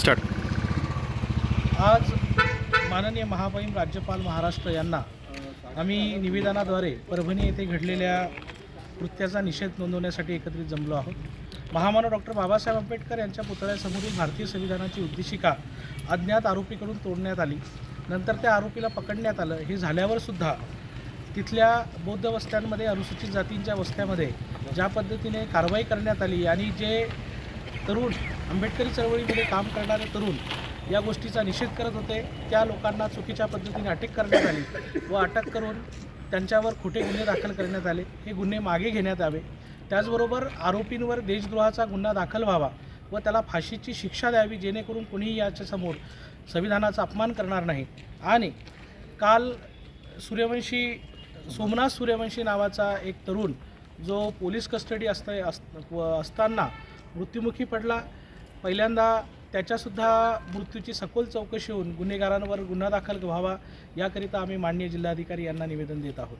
Start. आज माननीय महामहिम राज्यपाल महाराष्ट्र यांना आम्ही निवेदनाद्वारे परभणी येथे घडलेल्या कृत्याचा निषेध नोंदवण्यासाठी एकत्रित जमलो आहोत. महामानव डॉक्टर बाबासाहेब आंबेडकर यांच्या पुतळ्यासमोरील भारतीय संविधानाची उद्देशिका अज्ञात आरोपीकडून तोडण्यात आली. नंतर त्या आरोपीला पकडण्यात आलं. हे झाल्यावर सुद्धा तिथल्या बौद्ध वस्त्यांमध्ये अनुसूचित जातींच्या वस्त्यामध्ये ज्या पद्धतीने कारवाई करण्यात आली आणि जे तरुण आंबेडकरी चळवळीमध्ये काम करणारे तरुण या गोष्टीचा निषेध करत होते. त्या लोकांना चुकीच्या पद्धतीने अटक करण्यात आली व अटक करून त्यांच्यावर खोटे गुन्हे दाखल करण्यात आले. हे गुन्हे मागे घेण्यात यावे. त्याचबरोबर आरोपींवर देशद्रोहाचा गुन्हा दाखल व्हावा व त्याला फाशीची शिक्षा द्यावी जेणेकरून कुणीही याच्यासमोर संविधानाचा अपमान करणार नाही. आणि काल सूर्यवंशी सोमनाथ सूर्यवंशी नावाचा एक तरुण जो पोलीस कस्टडी असता व असताना मृत्युमुखी पडला. पहिल्यांदा त्याच्यासुद्धा मृत्यूची सखोल चौकशी होऊन गुन्हेगारांवर गुन्हा दाखल व्हावा याकरिता आम्ही माननीय जिल्हाधिकारी यांना निवेदन देत आहोत.